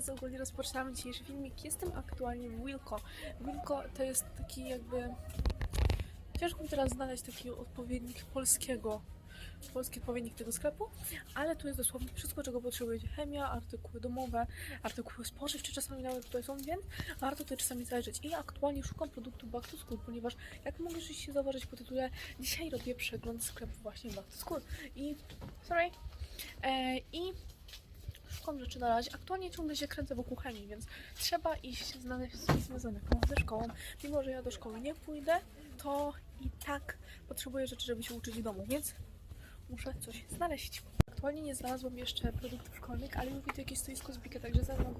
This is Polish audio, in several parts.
teraz ogólnie rozpoczynamy dzisiejszy filmik. Jestem aktualnie w Wilco. Wilco to jest taki jakby... Ciężko mi teraz znaleźć taki odpowiednik polskiego, polski odpowiednik tego sklepu, ale tu jest dosłownie wszystko, czego potrzebujecie. Chemia, artykuły domowe, artykuły spożywcze czasami nawet tutaj są, więc warto tutaj czasami zajrzeć. I aktualnie szukam produktu Back to School, ponieważ jak mogliście zauważyć po tytule, dzisiaj robię przegląd sklepu właśnie Back to School. I... sorry. E, I szukam rzeczy na razie. Aktualnie ciągle się kręcę wokół chemii, więc trzeba iść znaleźć coś związanego ze szkołą. Mimo, że ja do szkoły nie pójdę, to i tak potrzebuję rzeczy, żeby się uczyć w domu, więc muszę coś znaleźć. Aktualnie nie znalazłam jeszcze produktów szkolnych, ale już widzę jakieś stoisko z Bikę, także zaraz wam.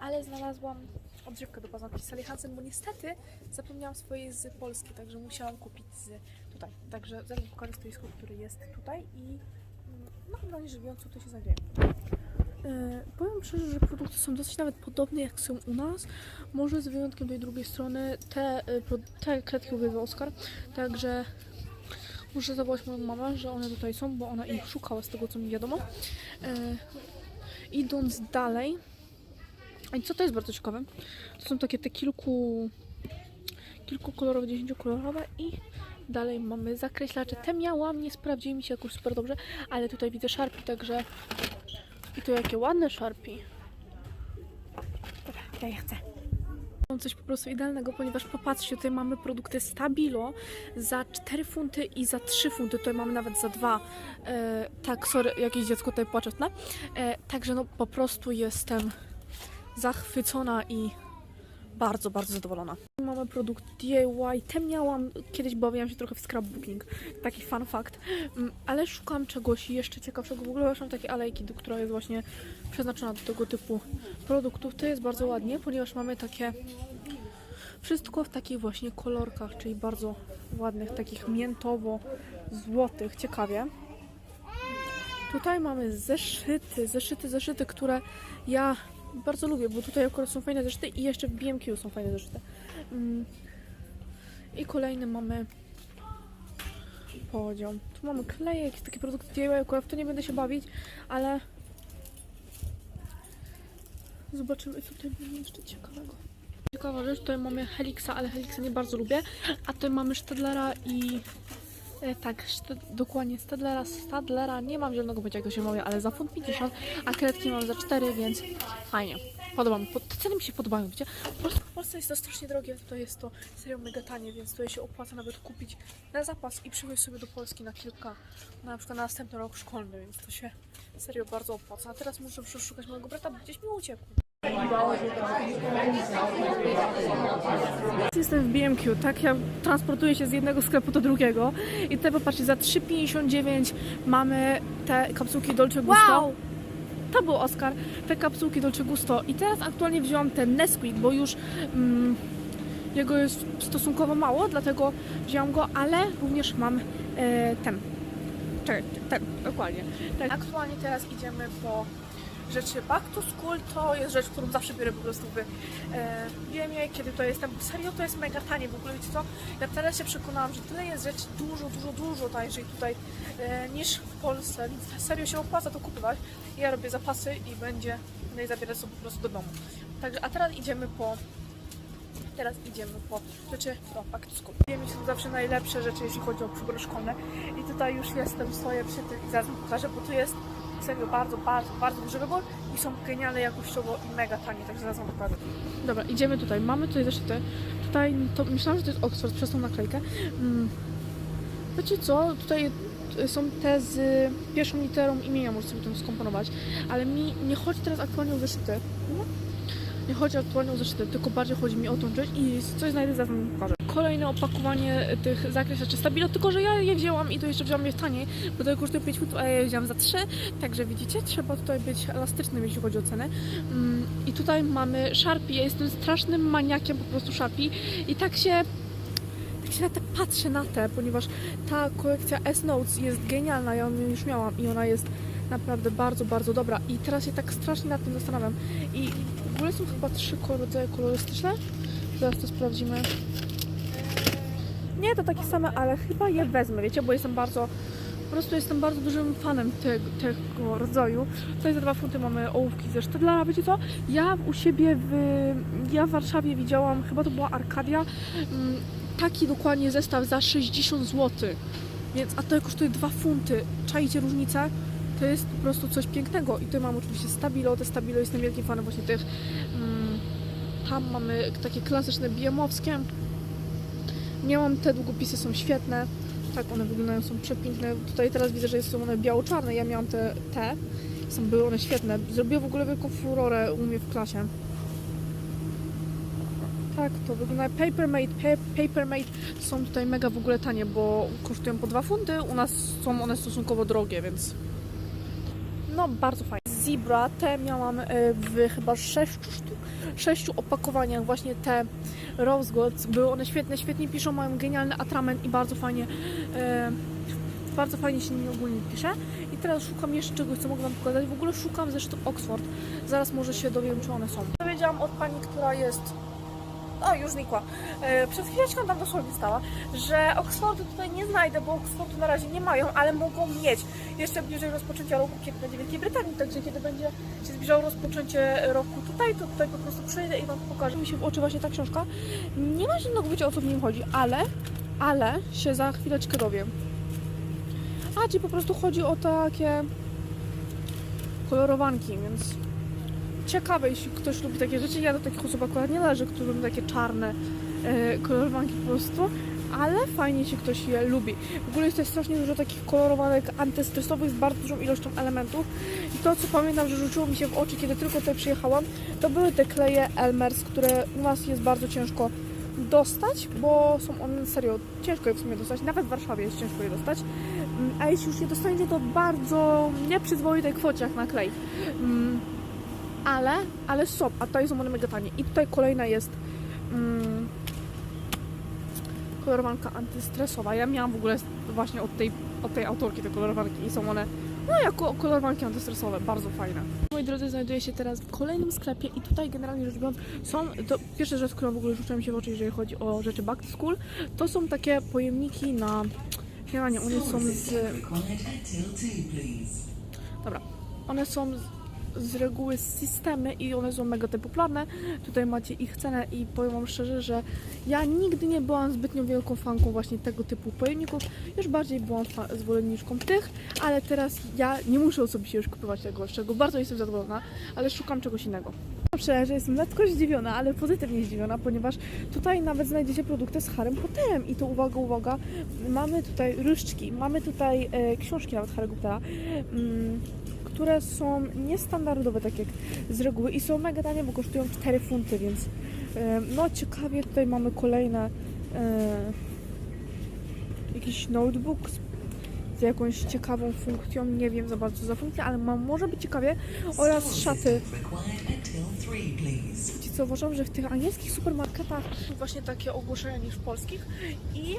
Ale znalazłam odżywkę do paznokci Sally Hansen, bo niestety zapomniałam swojej z Polski, także musiałam kupić z tutaj. Także zaraz pokażę stoisko, które jest tutaj i mm, mam nadzieję, że wiem, co tu się znajdzie. E, powiem szczerze, że produkty są dosyć nawet podobne jak są u nas. Może z wyjątkiem tej drugiej strony. Te, e, te kredki uwielbia Oskar. Także muszę zawołać moją mamę, że one tutaj są, bo ona ich szukała z tego co mi wiadomo. E, idąc dalej. I co to jest bardzo ciekawe? To są takie te kilku kilkukolorowe, dziesięciokolorowe i dalej mamy zakreślacze. Te miałam, nie sprawdziły mi się jakoś super dobrze, ale tutaj widzę Sharpie, także i to jakie ładne Sharpie. Dobra, ja je chcę. Coś po prostu idealnego, ponieważ popatrzcie, tutaj mamy produkty Stabilo za 4 funty i za 3 funty. Tutaj mamy nawet za 2. E, tak, sorry, jakieś dziecko tutaj płacze. E, także no po prostu jestem zachwycona i bardzo, bardzo zadowolona. Mamy produkt DIY. Te miałam, kiedyś bawiłam się trochę w scrapbooking. Taki fun fact. Mm, Ale szukam czegoś jeszcze ciekawszego. W ogóle mam takie alejki, która jest właśnie przeznaczona do tego typu produktów. To jest bardzo ładnie, ponieważ mamy takie wszystko w takich właśnie kolorkach, czyli bardzo ładnych, takich miętowo-złotych. Ciekawie. Tutaj mamy zeszyty, zeszyty, zeszyty, które ja bardzo lubię, bo tutaj akurat są fajne zeszyty i jeszcze w BMQ są fajne zeszyty. Mm. I kolejny mamy podział. Tu mamy kleje, jakieś takie produkty DIY, akurat w to nie będę się bawić, ale zobaczymy, co tutaj mamy jeszcze ciekawego. Ciekawa rzecz, tutaj mamy Helixa, ale Helixa nie bardzo lubię, a tutaj mamy Stadlera i E, tak, dokładnie Stadlera, Stadlera, nie mam zielonego pojęcia jak się mówi, ale za funt 50, a kredki mam za 4, więc fajnie. Podoba mi, te ceny mi się podobają, wiecie? Po prostu w Polsce jest to strasznie drogie, tutaj jest to serio mega tanie, więc tutaj się opłaca nawet kupić na zapas i przywieźć sobie do Polski na kilka, na przykład na następny rok szkolny, więc to się serio bardzo opłaca. A teraz muszę przeszukać mojego brata, bo gdzieś mi uciekł. Jestem w BMQ, tak? Ja transportuję się z jednego sklepu do drugiego i tutaj popatrzcie, za 3,59 mamy te kapsułki Dolce Gusto. Wow! To był Oscar, te kapsułki Dolce Gusto i teraz aktualnie wziąłam ten Nesquik, bo już mm, jego jest stosunkowo mało, dlatego wziąłam go, ale również mam e, ten. Czekaj, ten, dokładnie. Tak. Aktualnie teraz idziemy po rzeczy Back to School, to jest rzecz, którą zawsze biorę po prostu w e, Wiemie, kiedy to jestem. Serio to jest mega tanie w ogóle, wiecie co? Ja teraz się przekonałam, że tyle jest rzeczy dużo, dużo, dużo tańszej tutaj e, niż w Polsce, więc serio się opłaca to kupować. Ja robię zapasy i będzie no i sobie po prostu do domu. Także, a teraz idziemy po Teraz idziemy po rzeczy do to School. Wiemy, są zawsze najlepsze rzeczy, jeśli chodzi o przybory szkolne. I tutaj już jestem, stoję przy tym i zaraz pokażę, bo tu jest serio bardzo, bardzo, bardzo duży wybór i są genialne jakościowo i mega tanie, także zaraz wam pokażę. Dobra, idziemy tutaj. Mamy tutaj zeszyty. Tutaj, to myślałam, że to jest Oxford przez tą naklejkę. Mm. Wiecie co? Tutaj są te z pierwszą literą imienia, możecie sobie tam skomponować. Ale mi nie chodzi teraz aktualnie o zeszyty. Nie chodzi aktualnie o zeszyty, tylko bardziej chodzi mi o tą rzecz i coś znajdę, zaraz wam pokażę. Kolejne opakowanie tych zakreślaczy Stabilo, tylko że ja je wzięłam i to jeszcze wzięłam je taniej, bo to kosztuje 5 funtów, a ja je wzięłam za 3, także widzicie, trzeba tutaj być elastycznym, jeśli chodzi o cenę. Mm, I tutaj mamy Sharpie, ja jestem strasznym maniakiem po prostu Sharpie. I tak się tak się na te patrzę na te, ponieważ ta kolekcja S-Notes jest genialna, ja ją już miałam i ona jest naprawdę bardzo, bardzo dobra. I teraz się tak strasznie nad tym zastanawiam. I w ogóle są chyba trzy rodzaje kolorystyczne, zaraz to sprawdzimy nie, to takie same, ale chyba je wezmę, wiecie, bo jestem bardzo Po prostu jestem bardzo dużym fanem tego, tego rodzaju. Tutaj za dwa funty mamy ołówki ze Sztedlara. Wiecie co? Ja u siebie w, ja w Warszawie widziałam, chyba to była Arkadia, mm, taki dokładnie zestaw za 60 zł. Więc, a to kosztuje 2 funty. Czajcie różnicę? To jest po prostu coś pięknego. I tutaj mam oczywiście Stabilo. Te Stabilo jestem wielkim fanem właśnie tych. Mm, tam mamy takie klasyczne bijemowskie. Miałam te długopisy, są świetne. Tak, one wyglądają, są przepiękne. Tutaj teraz widzę, że są one biało-czarne. Ja miałam te, te. Są, były one świetne. Zrobiły w ogóle wielką furorę u mnie w klasie. Tak, to wygląda. Papermate, pa- Papermate są tutaj mega w ogóle tanie, bo kosztują po 2 funty. U nas są one stosunkowo drogie, więc no bardzo fajnie. Zebra, te miałam e, w chyba 6 sztuk, 6 opakowaniach właśnie te Rose Gold. Były one świetne, świetnie piszą, mają genialny atrament i bardzo fajnie e, bardzo fajnie się nimi ogólnie pisze. I teraz szukam jeszcze czegoś, co mogę Wam pokazać. W ogóle szukam zresztą Oxford. Zaraz może się dowiem, czy one są. Dowiedziałam od pani, która jest o, już znikła. E, Przed chwileczką tam dosłownie stała, że Oxfordu tutaj nie znajdę, bo Oxfordu na razie nie mają, ale mogą mieć. Jeszcze bliżej rozpoczęcia roku, kiedy będzie Wielkiej Brytanii, także kiedy będzie się zbliżało rozpoczęcie roku tutaj, to tutaj po prostu przyjdę i Wam pokażę. Mi się w oczy właśnie ta książka. Nie ma żadnego wyjścia o co w nim chodzi, ale, ale się za chwileczkę dowiem. A, ci po prostu chodzi o takie kolorowanki, więc ciekawe, jeśli ktoś lubi takie rzeczy. Ja do takich osób akurat nie należę, które lubią takie czarne e, kolorowanki po prostu, ale fajnie, jeśli ktoś je lubi. W ogóle jest też strasznie dużo takich kolorowanek antystresowych z bardzo dużą ilością elementów. I to, co pamiętam, że rzuciło mi się w oczy, kiedy tylko tutaj przyjechałam, to były te kleje Elmers, które u nas jest bardzo ciężko dostać, bo są one serio ciężko je w sumie dostać, nawet w Warszawie jest ciężko je dostać. Mm, A jeśli już je dostaniecie, to bardzo nieprzyzwoitej kwocie jak na klej. Ale, ale są, a tutaj są one mega tanie. I tutaj kolejna jest mm, kolorowanka antystresowa. Ja miałam w ogóle właśnie od tej, od tej autorki te kolorowanki i są one no jako kolorowanki antystresowe, bardzo fajne. Moi drodzy, znajduję się teraz w kolejnym sklepie i tutaj generalnie rzecz biorąc są, to pierwsza rzecz, którą w ogóle rzuciła się w oczy, jeżeli chodzi o rzeczy back to school, to są takie pojemniki na śniadanie. One są z Dobra. One są z, z reguły systemy i one są mega te popularne. Tutaj macie ich cenę i powiem Wam szczerze, że ja nigdy nie byłam zbytnio wielką fanką właśnie tego typu pojemników. Już bardziej byłam zwolenniczką tych, ale teraz ja nie muszę osobiście już kupować tego, z czego bardzo jestem zadowolona, ale szukam czegoś innego. Szczerze, jestem lekko zdziwiona, ale pozytywnie zdziwiona, ponieważ tutaj nawet znajdziecie produkty z Harrym Potterem i to uwaga, uwaga, mamy tutaj różdżki, mamy tutaj e, książki nawet Harry Pottera, mm, które są niestandardowe tak jak z reguły i są mega tanie, bo kosztują 4 funty, więc e, no ciekawie tutaj mamy kolejne e, jakiś notebook z, z jakąś ciekawą funkcją, nie wiem za bardzo za funkcję, ale ma, może być ciekawie oraz szaty. Wiecie co, uważam, że w tych angielskich supermarketach są właśnie takie ogłoszenia niż w polskich i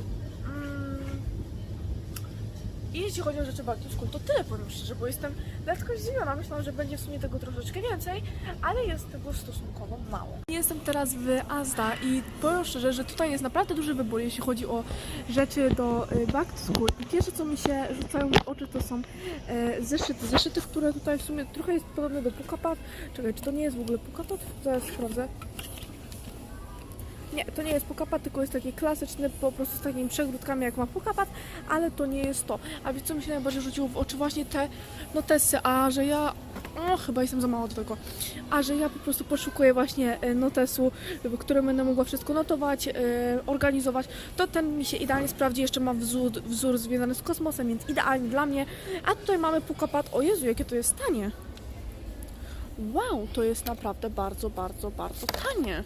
i jeśli chodzi o rzeczy to school, to tyle powiem szczerze, bo jestem lekko zdziwiona. Myślałam, że będzie w sumie tego troszeczkę więcej, ale jest tego stosunkowo mało. Jestem teraz w Asda i powiem szczerze, że tutaj jest naprawdę duży wybór, jeśli chodzi o rzeczy do y, back school. I pierwsze, co mi się rzucają w oczy, to są e, zeszyty. Zeszyty, które tutaj w sumie trochę jest podobne do Pukapat. Czekaj, czy to nie jest w ogóle Pukapat? Zaraz sprawdzę. Nie, to nie jest Pukapat, tylko jest taki klasyczny, po prostu z takimi przegródkami jak ma Pukapat, ale to nie jest to. A wiecie co mi się najbardziej rzuciło w oczy? Właśnie te notesy, a że ja... O, chyba jestem za mało do tego. A że ja po prostu poszukuję właśnie e, notesu, w którym będę mogła wszystko notować, e, organizować, to ten mi się idealnie sprawdzi. Jeszcze ma wzór, wzór związany z kosmosem, więc idealnie dla mnie. A tutaj mamy Pukapat. O Jezu, jakie to jest tanie. Wow, to jest naprawdę bardzo, bardzo, bardzo tanie.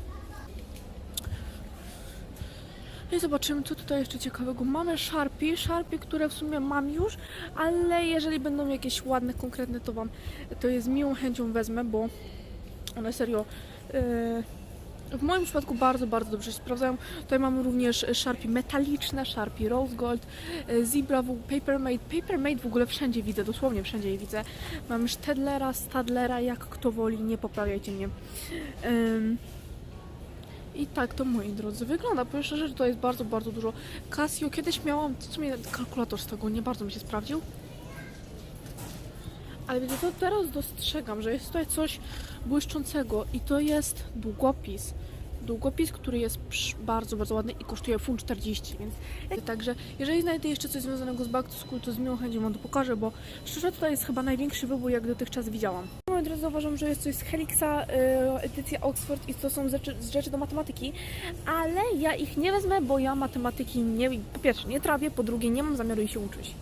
No I zobaczymy, co tutaj jeszcze ciekawego. Mamy Sharpie, Sharpie, które w sumie mam już, ale jeżeli będą jakieś ładne, konkretne, to Wam to jest miłą chęcią wezmę, bo one serio yy, w moim przypadku bardzo, bardzo dobrze się sprawdzają. Tutaj mamy również Sharpie metaliczne, Sharpie Rose Gold, yy, Zebra, Papermate. Papermate w ogóle wszędzie widzę, dosłownie wszędzie je widzę. Mamy Stedlera, Stadlera, jak kto woli, nie poprawiajcie mnie. Ym, i tak to moi drodzy wygląda. Powiem szczerze, że to jest bardzo, bardzo dużo. Casio kiedyś miałam, w sumie kalkulator z tego nie bardzo mi się sprawdził. Ale widzę, to teraz dostrzegam, że jest tutaj coś błyszczącego i to jest długopis. Długopis, który jest bardzo, bardzo ładny i kosztuje funt 40, więc także jeżeli znajdę jeszcze coś związanego z Back to School, to z miłą chęcią Wam to pokażę, bo szczerze tutaj jest chyba największy wybór, jak dotychczas widziałam. Moi drodzy, uważam, że jest coś z Helixa, y, edycja Oxford i to są rzeczy, rzeczy do matematyki, ale ja ich nie wezmę, bo ja matematyki nie, po pierwsze nie trawię, po drugie nie mam zamiaru ich się uczyć.